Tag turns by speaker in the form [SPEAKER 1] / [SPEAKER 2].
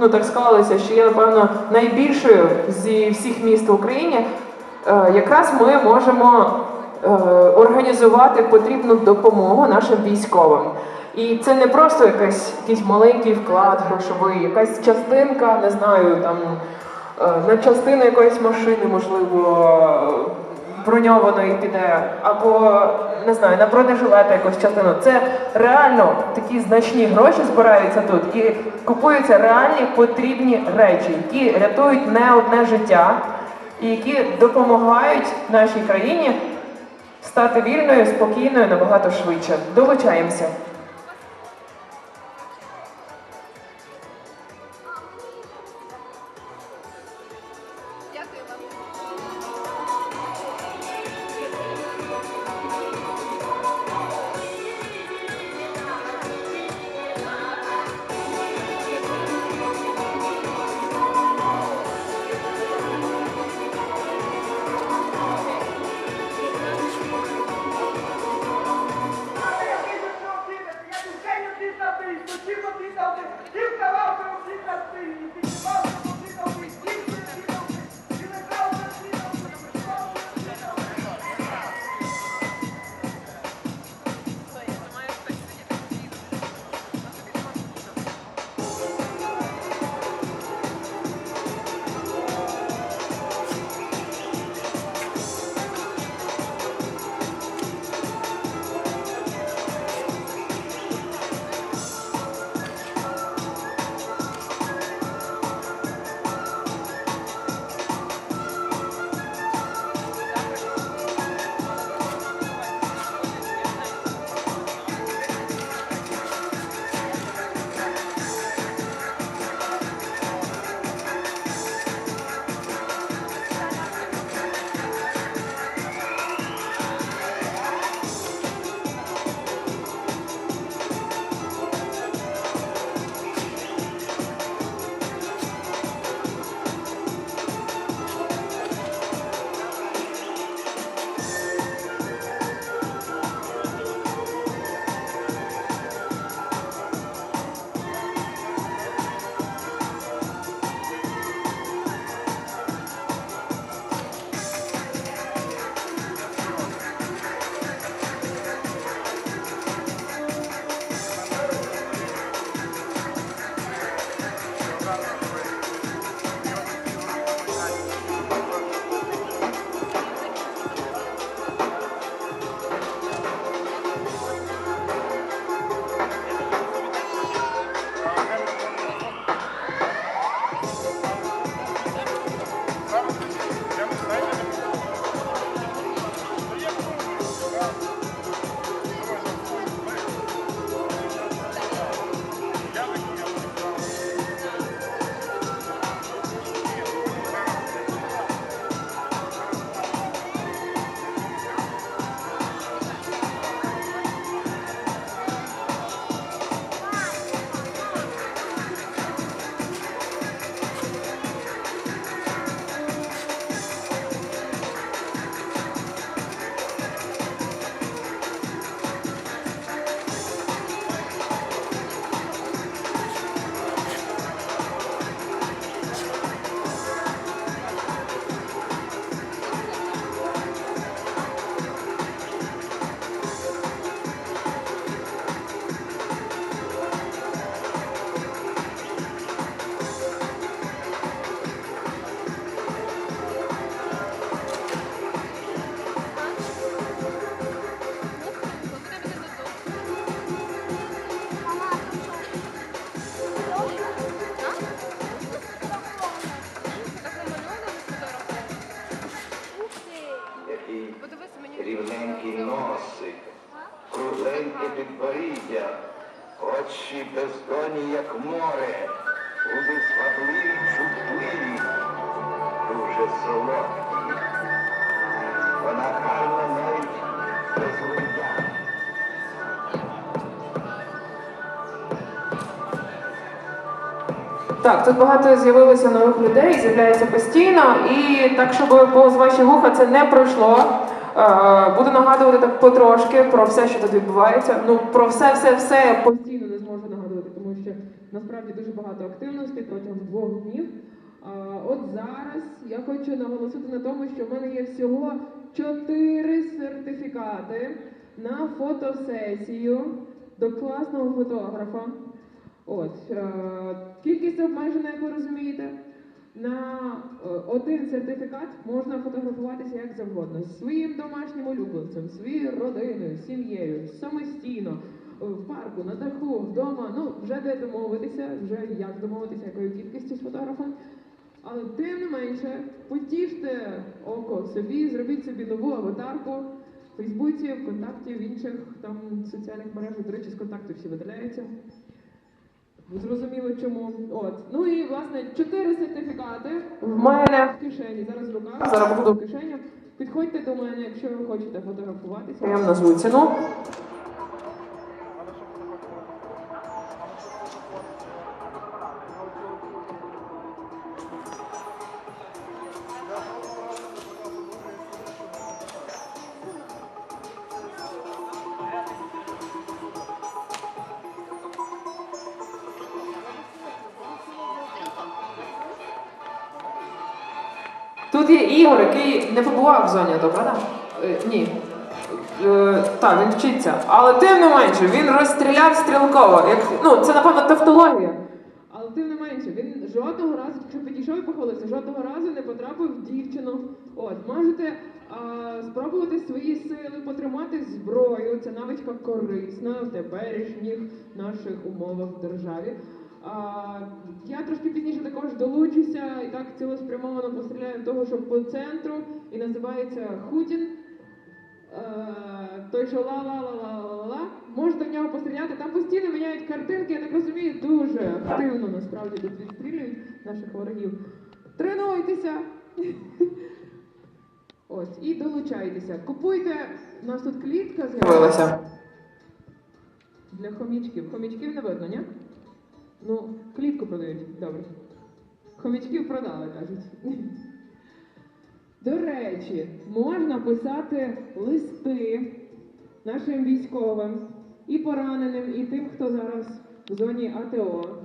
[SPEAKER 1] Ну так склалося, що є, напевно, найбільшою зі всіх міст в Україні. Е, Якраз ми можемо е, організувати потрібну допомогу нашим військовим. І це не просто якась, якийсь маленький вклад грошовий, якась частинка, не знаю, там е, на частину якоїсь машини, можливо, броньованої піде, або не знаю, на бронежилета якусь частину. Це реально такі значні гроші збираються тут і купуються реальні потрібні речі, які рятують не одне життя і які допомагають нашій країні стати вільною, спокійною набагато швидше. Долучаємося.
[SPEAKER 2] Очі бездонні, як море, губи звабливі, чутливі, дуже солодкі. Вона гарна навіть без рум'ян.
[SPEAKER 1] Так, тут багато з'явилося нових людей, з'являється постійно, і так, щоб повз ваші вуха це не пройшло. Е, Буду нагадувати так потрошки про все, що тут відбувається. Ну про все, все, все я постійно не зможу нагадувати, тому що насправді дуже багато активностей протягом двох днів. А, От зараз я хочу наголосити на тому, що в мене є всього чотири сертифікати на фотосесію до класного фотографа. От е, кількість обмежена, як ви розумієте. На е, один сертифікат можна фотографуватися як завгодно з своїм домашнім улюбленцем, своєю родиною, сім'єю, самостійно, е, в парку, на даху, вдома. Ну, вже де домовитися, вже як домовитися, якою кількістю з фотографом. Але тим не менше, потіште око собі, зробіть собі нову аватарку в Фейсбуці, ВКонтакті, в інших там соціальних мережах. До речі, з контакту всі видаляються. Зрозуміло чому. От. Ну і власне чотири сертифікати в мене в кишені. Зараз в руках. Зараз буду в кишені. Підходьте до мене, якщо ви хочете фотографуватися. Я вам назву ціну. Тут є Ігор, який не побував в зоні АТО, правда? Е, ні. Е, так, він вчиться. Але тим не менше, він розстріляв стрілково. Як, ну, це, напевно, тавтологія. Але тим не менше, він жодного разу, якщо підійшов і похвалився, жодного разу не потрапив в дівчину. От, можете а, спробувати свої сили, потримати зброю. Це навичка корисна в теперішніх наших умовах в державі. Я трошки пізніше також долучуся і так цілеспрямовано постріляю того, що по центру і називається Хутін. Е, той, що ла-ла-ла-ла-ла-ла, можете в нього постріляти. Там постійно міняють картинки, я так розумію, дуже активно насправді тут відстрілюють наших ворогів. Тренуйтеся! Ось, і долучайтеся. Купуйте, у нас тут клітка з'явилася. Для хомічків. Хомічків не видно, ні? Ну, клітку продають, добре. Хомячків продали, кажуть. До речі, можна писати листи нашим військовим і пораненим, і тим, хто зараз в зоні АТО.